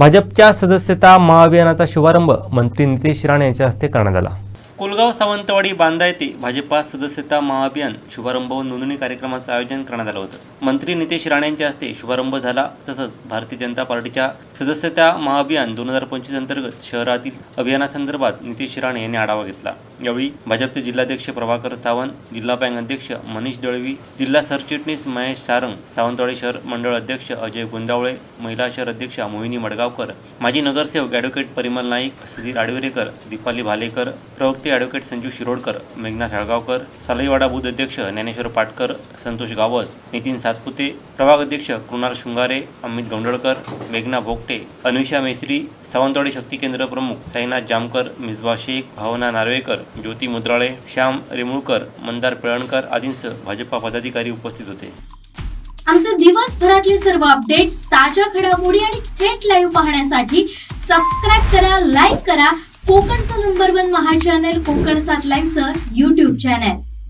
भाजपच्या सदस्यता महाअभियानाचा शुभारंभ मंत्री नितेश राणे यांच्या हस्ते करण्यात आला. कुलगाव सावंतवाडी बांदा येथे भाजपा सदस्यता महाअभियान शुभारंभ व नोंदणी कार्यक्रमाचं आयोजन करण्यात आलं होतं. मंत्री नितेश राणे यांच्या हस्ते शुभारंभ झाला तसंच भारतीय जनता पार्टीच्या सदस्यता महाअभियान दोन हजार पंचवीस अंतर्गत शहरातील अभियानासंदर्भात नितेश राणे यांनी आढावा घेतला. यावेळी भाजपचे जिल्हाध्यक्ष प्रभाकर सावंत जिल्हा बँक अध्यक्ष मनीष दळवी जिल्हा सरचिटणीस महेश सारंग सावंतवाडी शहर मंडळ अध्यक्ष अजय गुंदावळे महिला शहर अध्यक्षा मोहिनी मडगावकर माजी नगरसेवक ॲडव्होकेट परिमल नाईक सुधीर आडवेरेकर दीपाली भालेकर प्रवक्ते ॲडव्होकेट संजीव शिरोडकर मेघना साळगावकर सालईवाडा बुध अध्यक्ष ज्ञानेश्वर पाटकर संतोष गावस नितीन सातपुते प्रभाग अध्यक्ष कृणाल शृंगारे अमित गौंडळकर मेघना भोगटे अन्विषा मेसरी सावंतवाडी शक्ती केंद्र प्रमुख साईनाथ जामकर मिसबा शेख भावना नार्वेकर ज्योती मुद्राळे श्याम रेमुळकर मंदार पिळणकर आदींसह भाजपा पदाधिकारी उपस्थित होते. आमचे दिवसभरातले सर्व अपडेट्स ताज्या घडामोडी आणि थेट लाईव्ह पाहण्यासाठी सबस्क्राईब करा लाईक करा. कोकणचं number one Maha channel Konkan सात लाईनचं युट्यूब चॅनल